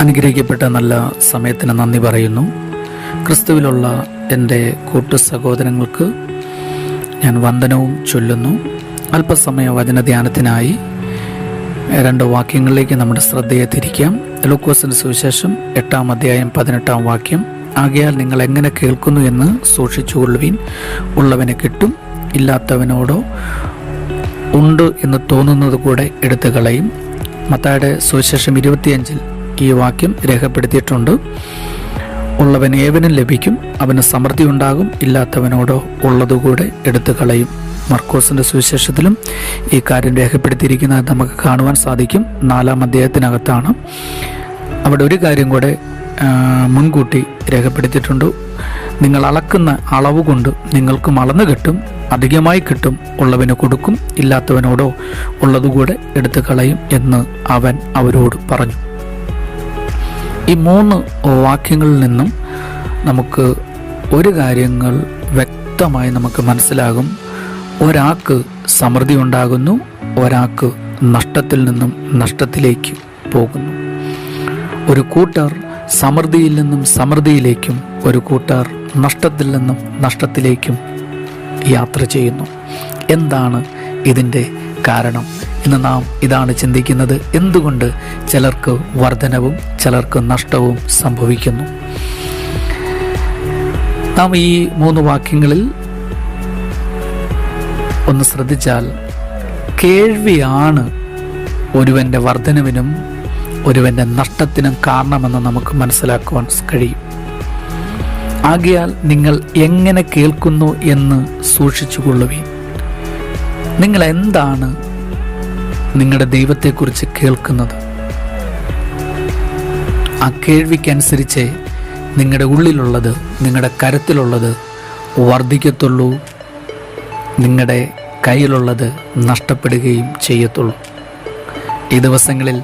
അനുഗ്രഹിക്കപ്പെട്ട നല്ല സമയത്തിന് നന്ദി പറയുന്നു. ക്രിസ്തുവിലുള്ള എന്റെ കൂട്ടു സഹോദരങ്ങൾക്ക് ഞാൻ വന്ദനവും ചൊല്ലുന്നു. അല്പസമയ വചനധ്യാനത്തിനായി രണ്ട് വാക്യങ്ങളിലേക്ക് നമ്മുടെ ശ്രദ്ധയെ തിരിക്കാം. ലൂക്കോസിന് സുവിശേഷം എട്ടാം അധ്യായം പതിനെട്ടാം വാക്യം. ആകയാൽ നിങ്ങൾ എങ്ങനെ കേൾക്കുന്നു എന്ന് സൂക്ഷിച്ചുകൊള്ളുവീൻ. ഉള്ളവനെ കിട്ടും ഇല്ലാത്തവനോടോ ഉണ്ട് എന്ന് തോന്നുന്നത് കൂടെ എടുത്തു കളയും മത്തായുടെ സുവിശേഷം ഇരുപത്തിയഞ്ചിൽ ഈ വാക്യം രേഖപ്പെടുത്തിയിട്ടുണ്ട്. ഉള്ളവൻ ഏവനും ലഭിക്കും അവന് സമൃദ്ധി ഉണ്ടാകും ഇല്ലാത്തവനോടോ ഉള്ളതുകൂടെ എടുത്തു കളയും. മർക്കോസിന്റെ സുവിശേഷത്തിലും ഈ കാര്യം രേഖപ്പെടുത്തിയിരിക്കുന്നത് നമുക്ക് കാണുവാൻ സാധിക്കും. നാലാം അദ്ദേഹത്തിനകത്താണ് അവിടെ ഒരു കാര്യം കൂടെ മുൻകൂട്ടി രേഖപ്പെടുത്തിയിട്ടുണ്ട്. നിങ്ങൾ അളക്കുന്ന അളവ് കൊണ്ട് നിങ്ങൾക്കും അളന്നു കിട്ടും അധികമായി കിട്ടും ഉള്ളവന് കൊടുക്കും ഇല്ലാത്തവനോടോ ഉള്ളതുകൂടെ എടുത്തു കളയും എന്ന് അവൻ അവരോട് പറഞ്ഞു. ഈ മൂന്ന് വാക്യങ്ങളിൽ നിന്നും നമുക്ക് ഒരു കാര്യങ്ങൾ വ്യക്തമായി നമുക്ക് മനസ്സിലാകും. ഒരാൾക്ക് സമൃദ്ധി ഉണ്ടാകുന്നു ഒരാൾക്ക് നഷ്ടത്തിൽ നിന്നും നഷ്ടത്തിലേക്ക് പോകുന്നു. ഒരു കൂട്ടർ സമൃദ്ധിയിൽ നിന്നും സമൃദ്ധിയിലേക്കും ഒരു കൂട്ടർ നഷ്ടത്തിൽ നിന്നും നഷ്ടത്തിലേക്കും യാത്ര ചെയ്യുന്നു. എന്താണ് ഇതിന്റെ കാരണം ഇന്ന് നാം ഇതാണ് ചിന്തിക്കുന്നത്. എന്തുകൊണ്ട് ചിലർക്ക് വർധനവും ചിലർക്ക് നഷ്ടവും സംഭവിക്കുന്നു? നാം ഈ മൂന്ന് വാക്യങ്ങളിൽ ഒന്ന് ശ്രദ്ധിച്ചാൽ കേൾവിയാണ് ഒരുവന്റെ വർധനവിനും ഒരുവന്റെ നഷ്ടത്തിനും കാരണമെന്ന് നമുക്ക് മനസ്സിലാക്കുവാൻ കഴിയും. ആകയാൽ നിങ്ങൾ എങ്ങനെ കേൾക്കുന്നു എന്ന് സൂക്ഷിച്ചുകൊള്ളുവീൻ. നിങ്ങൾ എന്താണ് നിങ്ങളുടെ ദൈവത്തെക്കുറിച്ച് കേൾക്കുന്നത്? ആ കേൾവിക്കനുസരിച്ച് നിങ്ങളുടെ ഉള്ളിലുള്ളത് നിങ്ങളുടെ കരത്തിലുള്ളത് വർദ്ധിക്കത്തുള്ളൂ. നിങ്ങളുടെ കയ്യിലുള്ളത് നഷ്ടപ്പെടുകയും ചെയ്യത്തുള്ളൂ. ഈ ദിവസങ്ങളിൽ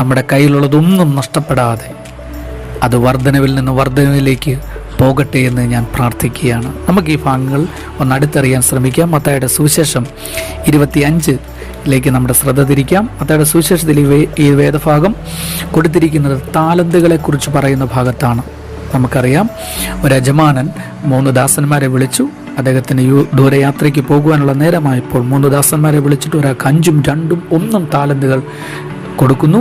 നമ്മുടെ കയ്യിലുള്ളതൊന്നും നഷ്ടപ്പെടാതെ അത് വർധനവിൽ നിന്ന് വർധനവിലേക്ക് പോകട്ടെ എന്ന് ഞാൻ പ്രാർത്ഥിക്കുകയാണ്. നമുക്ക് ഈ ഭാഗങ്ങൾ ഒന്ന് അടുത്തറിയാൻ ശ്രമിക്കാം. മത്തായുടെ സുവിശേഷം ഇരുപത്തി അഞ്ചിലേക്ക് നമ്മുടെ ശ്രദ്ധ തിരിക്കാം. മത്തായുടെ സുവിശേഷത്തിൽ ഈ വേദഭാഗം കൊടുത്തിരിക്കുന്നത് താലന്തുകളെക്കുറിച്ച് പറയുന്ന ഭാഗത്താണ്. നമുക്കറിയാം ഒരു യജമാനൻ മൂന്ന് ദാസന്മാരെ വിളിച്ചു. അദ്ദേഹത്തിന് യു ദൂരയാത്രയ്ക്ക് പോകുവാനുള്ള നേരമായപ്പോൾ മൂന്ന് ദാസന്മാരെ വിളിച്ചിട്ട് ഒരാൾക്ക് അഞ്ചും രണ്ടും ഒന്നും താലന്തുകൾ കൊടുക്കുന്നു.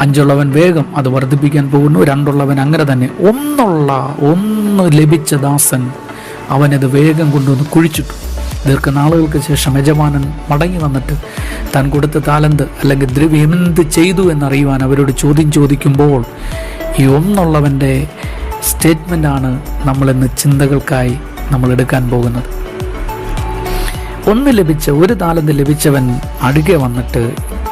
അഞ്ചുള്ളവൻ വേഗം അത് വർദ്ധിപ്പിക്കാൻ പോകുന്നു. രണ്ടുള്ളവൻ അങ്ങനെ തന്നെ. ഒന്നുള്ള ഒന്ന് ലഭിച്ച ദാസൻ അവനത് വേഗം കൊണ്ടുവന്ന് കുഴിച്ചിട്ടു. ദീർഘനാളുകൾക്ക് ശേഷം യജമാനൻ മടങ്ങി വന്നിട്ട് താൻ കൊടുത്ത താലന്ത് അല്ലെങ്കിൽ ദ്രവ്യം എന്ത് ചെയ്തു എന്നറിയുവാൻ അവരോട് ചോദ്യം ചോദിക്കുമ്പോൾ ഈ ഒന്നുള്ളവന്റെ സ്റ്റേറ്റ്മെന്റാണ് നമ്മളിന്ന് ചിന്തകൾക്കായി നമ്മൾ എടുക്കാൻ പോകുന്നത്. ഒന്ന് ലഭിച്ച ഒരു താലന്ത് ലഭിച്ചവൻ അടുകെ വന്നിട്ട്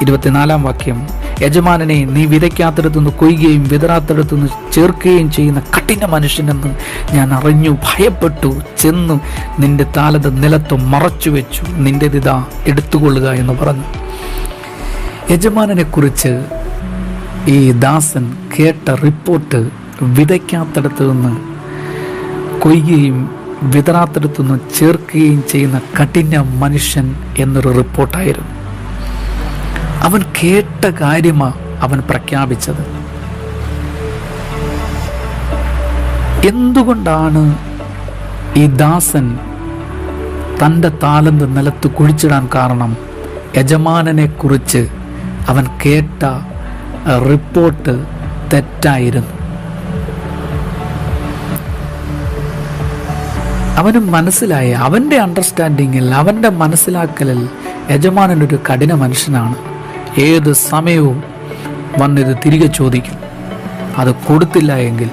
ഇരുപത്തിനാലാം വാക്യം യജമാനനെ നീ വിതയ്ക്കാത്തിടത്തുനിന്ന് കൊയ്യുകയും വിതറാത്തിടത്തുനിന്ന് ചേർക്കുകയും ചെയ്യുന്ന കഠിന മനുഷ്യനെന്ന് ഞാൻ അറിഞ്ഞു ഭയപ്പെട്ടു ചെന്നു നിന്റെ താലത് നിലത്ത് മറച്ചു വെച്ചു. നിന്റെ ഇതാ എടുത്തുകൊള്ളുക എന്ന് പറഞ്ഞു. യജമാനനെക്കുറിച്ച് ഈ ദാസൻ കേട്ട റിപ്പോർട്ട് വിതയ്ക്കാത്തടത്തു നിന്ന് കൊയ്യുകയും വിതറാത്തിടത്തു നിന്ന് ചേർക്കുകയും ചെയ്യുന്ന കഠിന മനുഷ്യൻ എന്നൊരു റിപ്പോർട്ടായിരുന്നു. അവൻ കേട്ട കാര്യമാ അവൻ പ്രഖ്യാപിച്ചത്. എന്തുകൊണ്ടാണ് ഈ ദാസൻ തന്റെ താലന്ത് നിലത്ത് കുഴിച്ചിടാൻ കാരണം? യജമാനനെ കുറിച്ച് അവൻ കേട്ട റിപ്പോർട്ട് തെറ്റായിരുന്നു. അവന് മനസ്സിലായി അവന്റെ അണ്ടർസ്റ്റാൻഡിങ്ങിൽ അവന്റെ മനസ്സിലാക്കലിൽ യജമാനൻ ഒരു കഠിന മനുഷ്യനാണ്. ഏത് സമയവും വന്നിത് തിരികെ ചോദിക്കും. അത് കൊടുത്തില്ല എങ്കിൽ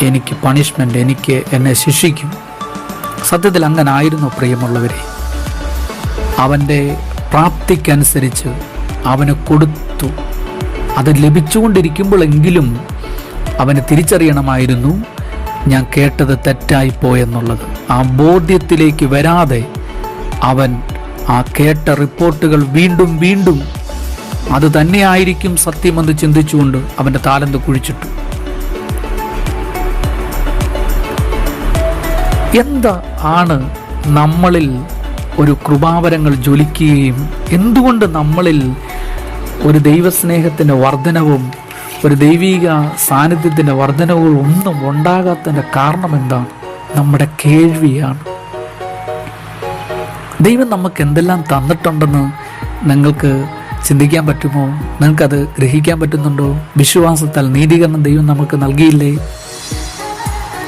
എനിക്ക് പണിഷ്മെന്റ് എനിക്ക് എന്നെ ശിക്ഷിക്കും. സത്യത്തിൽ അങ്ങനെ ആയിരുന്നു പ്രിയമുള്ളവരെ. അവന്റെ പ്രാപ്തിക്കനുസരിച്ച് അവന് കൊടുത്തു. അത് ലഭിച്ചുകൊണ്ടിരിക്കുമ്പോഴെങ്കിലും അവന് തിരിച്ചറിയണമായിരുന്നു ഞാൻ കേട്ടത് തെറ്റായിപ്പോയെന്നുള്ളത്. ആ ബോധ്യത്തിലേക്ക് വരാതെ അവൻ ആ കേട്ട റിപ്പോർട്ടുകൾ വീണ്ടും വീണ്ടും അത് തന്നെയായിരിക്കും സത്യമെന്ന് ചിന്തിച്ചുകൊണ്ട് അവന്റെ താലന്ത് കുഴിച്ചിട്ടു. എന്താ ആണ് നമ്മളിൽ ഒരു കൃപാവരങ്ങൾ ജ്വലിക്കുകയും എന്തുകൊണ്ട് നമ്മളിൽ ഒരു ദൈവസ്നേഹത്തിന്റെ വർധനവും ഒരു ദൈവിക സാന്നിധ്യത്തിന്റെ വർധനവും ഒന്നും ഉണ്ടാകാത്തതിന്റെ കാരണം എന്താണ് നമ്മുടെ കേൾവിയാണ്. ദൈവം നമുക്ക് എന്തെല്ലാം തന്നിട്ടുണ്ടെന്ന് നിങ്ങൾക്ക് ചിന്തിക്കാൻ പറ്റുമോ? നിങ്ങൾക്കത് ഗ്രഹിക്കാൻ പറ്റുന്നുണ്ടോ? വിശ്വാസത്താൽ നീതീകരണം ദൈവം നമുക്ക് നൽകിയില്ലേ?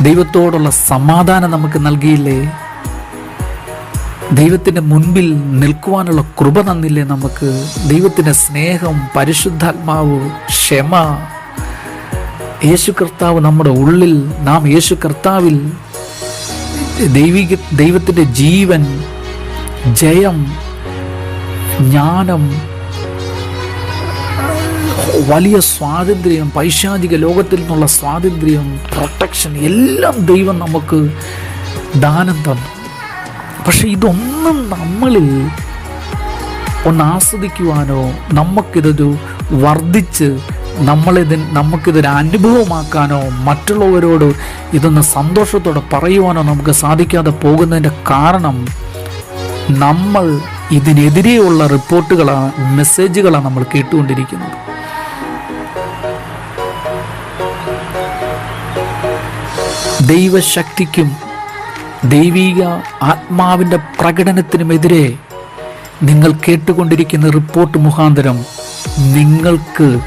ദൈവത്തോടുള്ള സമാധാനം നമുക്ക് നൽകിയില്ലേ? ദൈവത്തിന്റെ മുൻപിൽ നിൽക്കുവാനുള്ള കൃപ തന്നില്ലേ നമുക്ക്? ദൈവത്തിന്റെ സ്നേഹം പരിശുദ്ധാത്മാവ് ക്ഷമ. യേശു കർത്താവ് നമ്മുടെ ഉള്ളിൽ നാം യേശു കർത്താവിൽ ദൈവിക ദൈവത്തിന്റെ ജീവൻ ജയം ജ്ഞാനം വലിയ സ്വാതന്ത്ര്യം പൈശാചിക ലോകത്തിൽ നിന്നുള്ള സ്വാതന്ത്ര്യം പ്രൊട്ടക്ഷൻ എല്ലാം ദൈവം നമുക്ക് ദാനം തന്നു. പക്ഷെ ഇതൊന്നും നമ്മളിൽ ഒന്ന് ആസ്വദിക്കുവാനോ നമുക്കിതൊരു വർദ്ധിച്ച് നമ്മളിത് നമുക്കിതൊരു അനുഭവമാക്കാനോ മറ്റുള്ളവരോട് ഇതൊന്ന് സന്തോഷത്തോടെ പറയുവാനോ നമുക്ക് സാധിക്കാതെ പോകുന്നതിന്റെ കാരണം നമ്മൾ ഇതിനെതിരെയുള്ള റിപ്പോർട്ടുകളാണ് മെസ്സേജുകളാണ് നമ്മൾ കേട്ടുകൊണ്ടിരിക്കുന്നത്. ദൈവശക്തിക്കും ദൈവിക ആത്മാവിന്റെ പ്രകടനത്തിനുമെതിരെ നിങ്ങൾ കേട്ടുകൊണ്ടിരിക്കുന്ന റിപ്പോർട്ട് മുഖാന്തരം നിങ്ങൾക്ക്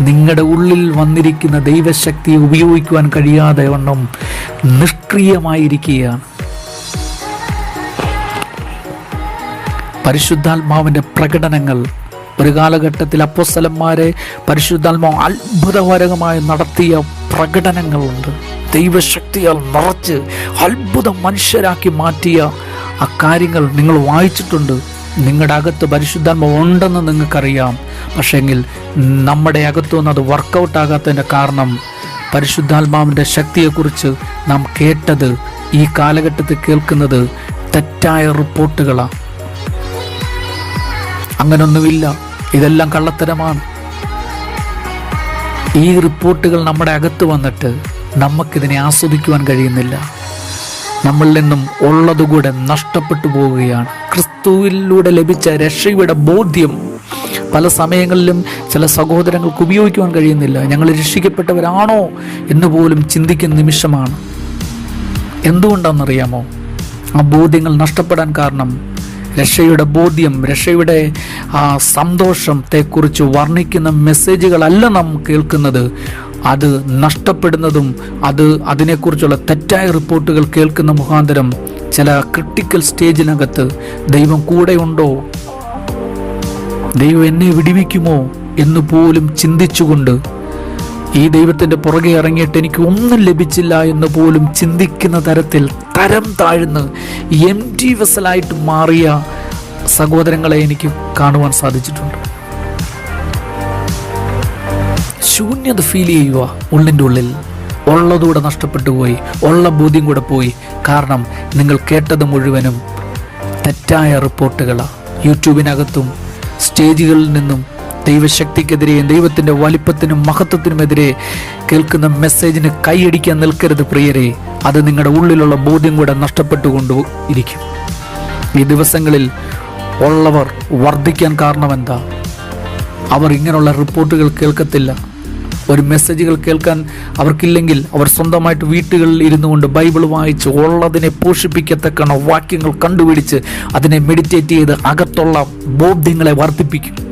നിങ്ങളുടെ ഉള്ളിൽ വന്നിരിക്കുന്ന ദൈവശക്തിയെ ഉപയോഗിക്കുവാൻ കഴിയാതെ വണ്ണം നിഷ്ക്രിയമായിരിക്കുകയാണ്. പരിശുദ്ധാത്മാവിന്റെ പ്രകടനങ്ങൾ. ഒരു കാലഘട്ടത്തിൽ അപ്പോസ്തലന്മാരെ പരിശുദ്ധാത്മാവ് അത്ഭുതകരമായി നടത്തിയ പ്രകടനങ്ങളുണ്ട്. ദൈവശക്തിയാൽ നിറച്ച് അത്ഭുത മനുഷ്യരാക്കി മാറ്റിയ ആ കാര്യങ്ങൾ നിങ്ങൾ വായിച്ചിട്ടുണ്ട്. നിങ്ങളുടെ അകത്ത് പരിശുദ്ധാത്മ ഉണ്ടെന്ന് നിങ്ങൾക്കറിയാം. പക്ഷേങ്കിൽ നമ്മുടെ അകത്തുനിന്ന് അത് വർക്കൗട്ട് ആകാത്തതിന്റെ കാരണം പരിശുദ്ധാത്മാവിന്റെ ശക്തിയെക്കുറിച്ച് നാം കേട്ടത് ഈ കാലഘട്ടത്തിൽ കേൾക്കുന്നത് തെറ്റായ റിപ്പോർട്ടുകളാണ് അങ്ങനൊന്നുമില്ല. ഇതെല്ലാം കള്ളത്തരമാണ്. ഈ റിപ്പോർട്ടുകൾ നമ്മുടെ അകത്ത് വന്നിട്ട് നമുക്കിതിനെ ആസ്വദിക്കുവാൻ കഴിയുന്നില്ല. നമ്മളിൽ നിന്നും ഉള്ളതുകൂടെ നഷ്ടപ്പെട്ടു പോവുകയാണ്. ക്രിസ്തുവിലൂടെ ലഭിച്ച രക്ഷയുടെ ബോധ്യം പല സമയങ്ങളിലും ചില സഹോദരങ്ങൾക്ക് ഉപയോഗിക്കുവാൻ കഴിയുന്നില്ല. ഞങ്ങൾ രക്ഷിക്കപ്പെട്ടവരാണോ എന്ന് പോലും ചിന്തിക്കുന്ന നിമിഷമാണ്. എന്തുകൊണ്ടാണെന്നറിയാമോ? ആ ബോധ്യങ്ങൾ നഷ്ടപ്പെടാൻ കാരണം രക്ഷയുടെ ബോധ്യം രക്ഷയുടെ ആ സന്തോഷത്തെക്കുറിച്ച് വർണിക്കുന്ന മെസ്സേജുകളല്ല നാം കേൾക്കുന്നത്. അത് നഷ്ടപ്പെടുന്നതും അത് അതിനെക്കുറിച്ചുള്ള തെറ്റായ റിപ്പോർട്ടുകൾ കേൾക്കുന്ന മുഖാന്തരം ചില ക്രിട്ടിക്കൽ സ്റ്റേജിനകത്ത് ദൈവം കൂടെയുണ്ടോ? ദൈവം എന്നെ വിടിവിക്കുമോ എന്ന് പോലും ചിന്തിച്ചുകൊണ്ട് ഈ ദൈവത്തിന്റെ പുറകെ ഇറങ്ങിയിട്ട് എനിക്ക് ഒന്നും ലഭിച്ചില്ല എന്ന് പോലും ചിന്തിക്കുന്ന തരത്തിൽ തരം താഴ്ന്ന് എം ടി വെസലായിട്ട് മാറിയ സഹോദരങ്ങളെ എനിക്ക് കാണുവാൻ സാധിച്ചിട്ടുണ്ട്. ശൂന്യത ഫീൽ ചെയ്യുക. ഉള്ളിന്റെ ഉള്ളിൽ ഉള്ളതൂടെ നഷ്ടപ്പെട്ടു പോയി. ഉള്ള ബോധ്യം കൂടെ പോയി. കാരണം നിങ്ങൾ കേട്ടത് മുഴുവനും തെറ്റായ റിപ്പോർട്ടുകളാണ് യൂട്യൂബിനകത്തും സ്റ്റേജുകളിൽ നിന്നും ദൈവശക്തിക്കെതിരെയും ദൈവത്തിന്റെ വലിപ്പത്തിനും മഹത്വത്തിനുമെതിരെ കേൾക്കുന്ന മെസ്സേജിന് കൈയടിക്കാൻ നിൽക്കരുത് പ്രിയരെ. അത് നിങ്ങളുടെ ഉള്ളിലുള്ള ബോധ്യം കൂടെ നഷ്ടപ്പെട്ടുകൊണ്ട് ഇരിക്കും. ഈ ദിവസങ്ങളിൽ ഉള്ളവർ വർദ്ധിക്കാൻ കാരണമെന്താ അവർ ഇങ്ങനെയുള്ള റിപ്പോർട്ടുകൾ കേൾക്കത്തില്ല. ഒരു മെസ്സേജുകൾ കേൾക്കാൻ അവർക്കില്ലെങ്കിൽ അവർ സ്വന്തമായിട്ട് വീട്ടുകളിൽ ഇരുന്നു കൊണ്ട് ബൈബിൾ വായിച്ച് ഉള്ളതിനെ പോഷിപ്പിക്കത്തക്കണ വാക്യങ്ങൾ കണ്ടുപിടിച്ച് അതിനെ മെഡിറ്റേറ്റ് ചെയ്ത് അകത്തുള്ള ബോധ്യങ്ങളെ വർദ്ധിപ്പിക്കും.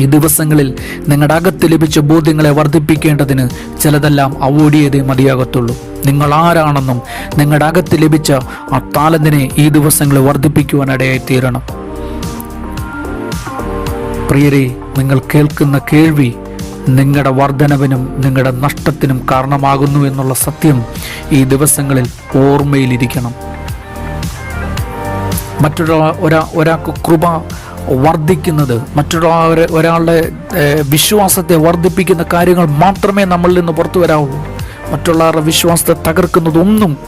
ഈ ദിവസങ്ങളിൽ നിങ്ങളുടെ അകത്ത് ലഭിച്ച ബോധ്യങ്ങളെ വർദ്ധിപ്പിക്കേണ്ടതിന് ചിലതെല്ലാം അവോയ്ഡ് ചെയ്തേ മതിയാകത്തുള്ളൂ. നിങ്ങൾ ആരാണെന്നും നിങ്ങളുടെ അകത്ത് ലഭിച്ച ആ താലന്തിനെ ഈ ദിവസങ്ങളിൽ വർദ്ധിപ്പിക്കുവാനിടയായി തീരണം പ്രിയരെ നിങ്ങൾ കേൾക്കുന്ന കേൾവി നിങ്ങളുടെ വർധനവിനും നിങ്ങളുടെ നഷ്ടത്തിനും കാരണമാകുന്നു എന്നുള്ള സത്യം ഈ ദിവസങ്ങളിൽ ഓർമ്മയിലിരിക്കണം. മറ്റൊരാ ഒരാ ഒരാൾക്ക് കൃപ വർദ്ധിക്കുന്നത് മറ്റൊരാളെ ഒരാളുടെ വിശ്വാസത്തെ വർദ്ധിപ്പിക്കുന്ന കാര്യങ്ങൾ മാത്രമേ നമ്മളിൽ നിന്ന് പുറത്തു വരാവുള്ളൂ മറ്റുള്ളവരുടെ വിശ്വാസത്തെ തകർക്കുന്നതൊന്നും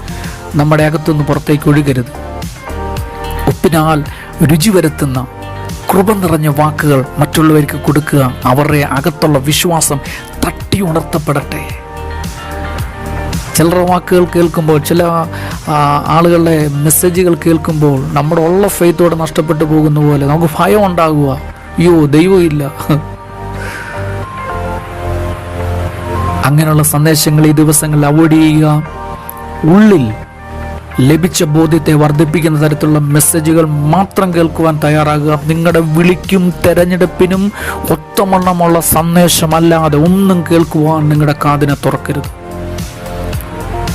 നമ്മുടെ അകത്തുനിന്ന് പുറത്തേക്ക് ഒഴുകരുത്. ഉപ്പിനാൽ രുചി വരുത്തുന്ന കൃപ നിറഞ്ഞ വാക്കുകൾ മറ്റുള്ളവർക്ക് കൊടുക്കുക അവരുടെ അകത്തുള്ള വിശ്വാസം തട്ടി ഉണർത്തപ്പെടട്ടെ ചിലരുടെ വാക്കുകൾ കേൾക്കുമ്പോൾ ചില ആളുകളുടെ മെസ്സേജുകൾ കേൾക്കുമ്പോൾ നമ്മുടെ ഉള്ള ഫെയ്ത്തോടെ നഷ്ടപ്പെട്ടു പോകുന്ന പോലെ നമുക്ക് ഭയം ഉണ്ടാകുക. അയ്യോ ദൈവമില്ല അങ്ങനെയുള്ള സന്ദേശങ്ങൾ ഈ ദിവസങ്ങളിൽ അവോയ്ഡ് ചെയ്യുക. ഉള്ളിൽ ലഭിച്ച ബോധ്യത്തെ വർദ്ധിപ്പിക്കുന്ന തരത്തിലുള്ള മെസ്സേജുകൾ മാത്രം കേൾക്കുവാൻ തയ്യാറാകുക. നിങ്ങളുടെ വിളിക്കും തെരഞ്ഞെടുപ്പിനും ഒത്തമണ്ണമുള്ള സന്ദേശമല്ലാതെ ഒന്നും കേൾക്കുവാൻ നിങ്ങളുടെ കാതിനെ തുറക്കരുത്.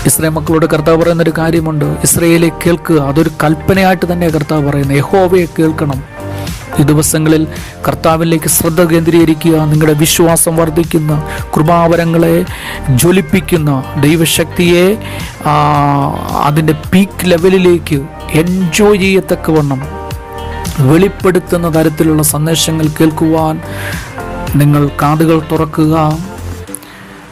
ഇസ്രായേൽ മക്കളോട് കർത്താവ് പറയുന്ന ഒരു കാര്യമുണ്ട്. ഇസ്രയേലെ കേൾക്കുക അതൊരു കൽപ്പനയായിട്ട് തന്നെ കർത്താവ് പറയുന്നത്. യഹോവയെ കേൾക്കണം. ഈ ദിവസങ്ങളിൽ കർത്താവിലേക്ക് ശ്രദ്ധ കേന്ദ്രീകരിക്കുക നിങ്ങളുടെ വിശ്വാസം വർദ്ധിക്കുന്ന കൃപാവരങ്ങളെ ജ്വലിപ്പിക്കുന്ന ദൈവശക്തിയെ അതിന്റെ പീക്ക് ലെവലിലേക്ക് എൻജോയ് ചെയ്യത്തക്കവണ്ണം വെളിപ്പെടുത്തുന്ന തരത്തിലുള്ള സന്ദേശങ്ങൾ കേൾക്കുവാൻ നിങ്ങൾ കാതുകൾ തുറക്കുക.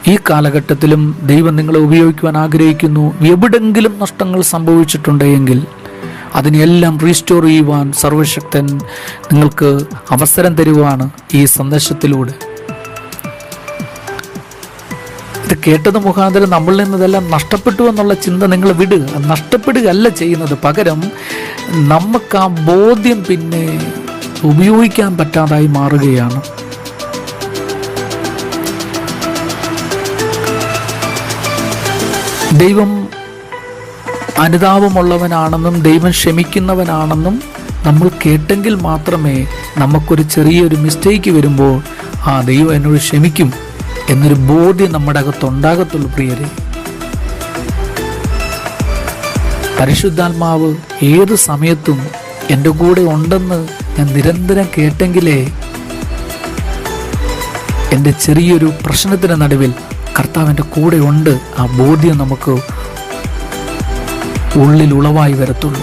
ഈ കാലഘട്ടത്തിലും ദൈവം നിങ്ങളെ ഉപയോഗിക്കുവാൻ ആഗ്രഹിക്കുന്നു. എവിടെങ്കിലും നഷ്ടങ്ങൾ സംഭവിച്ചിട്ടുണ്ടെങ്കിൽ അതിനെല്ലാം റീസ്റ്റോർ ചെയ്യുവാൻ സർവശക്തൻ നിങ്ങൾക്ക് അവസരം തരുവാണ് ഈ സന്ദേശത്തിലൂടെ. ഇത് കേട്ടത് മുഖാന്തരം നമ്മളിൽ നിന്നതെല്ലാം നഷ്ടപ്പെട്ടു എന്നുള്ള ചിന്ത നിങ്ങൾ വിടുക. നഷ്ടപ്പെടുകയല്ല ചെയ്യുന്നത്. പകരം നമുക്ക് ആ ബോധ്യം പിന്നെ ഉപയോഗിക്കാൻ പറ്റാതായി മാറുകയാണ്. ദൈവം അനുതാപമുള്ളവനാണെന്നും ദൈവം ക്ഷമിക്കുന്നവനാണെന്നും നമ്മൾ കേട്ടെങ്കിൽ മാത്രമേ നമുക്കൊരു ചെറിയൊരു മിസ്റ്റേക്ക് വരുമ്പോൾ ആ ദൈവം എന്നോട് ക്ഷമിക്കും എന്നൊരു ബോധ്യം നമ്മുടെ അകത്തുണ്ടാകത്തുള്ളൂ പ്രിയരെ. പരിശുദ്ധാത്മാവ് ഏത് സമയത്തും എന്റെ കൂടെ ഉണ്ടെന്ന് ഞാൻ നിരന്തരം കേട്ടെങ്കിലേ എന്റെ ചെറിയൊരു പ്രശ്നത്തിന് നടുവിൽ കർത്താവിന്റെ കൂടെ ഉണ്ട്. ആ ബോധ്യം നമുക്ക് ഉള്ളിൽ ഉളവായി വരത്തുള്ളൂ.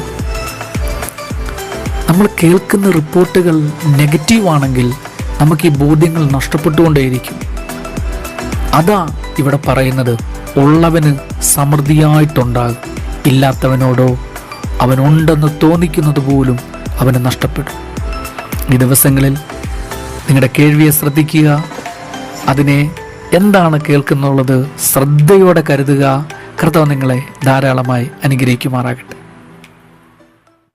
നമ്മൾ കേൾക്കുന്ന റിപ്പോർട്ടുകൾ നെഗറ്റീവ് ആണെങ്കിൽ നമുക്ക് ഈ ബോധ്യങ്ങൾ നഷ്ടപ്പെട്ടുകൊണ്ടേയിരിക്കും. അതാ ഇവിടെ പറയുന്നത് ഉള്ളവന് സമൃദ്ധിയായിട്ടുണ്ടാകും. ഇല്ലാത്തവനോടോ അവനുണ്ടെന്ന് തോന്നിക്കുന്നത് പോലും അവന് നഷ്ടപ്പെടും. ഈ ദിവസങ്ങളിൽ നിങ്ങളുടെ കേൾവിയെ ശ്രദ്ധിക്കുക അതിനെ എന്താണ് കേൾക്കുന്നുള്ളത്? ശ്രദ്ധയോടെ കരുതുക. കർത്താവ് നിങ്ങളെ ധാരാളമായി അനുഗ്രഹിക്കുമാറാകട്ടെ.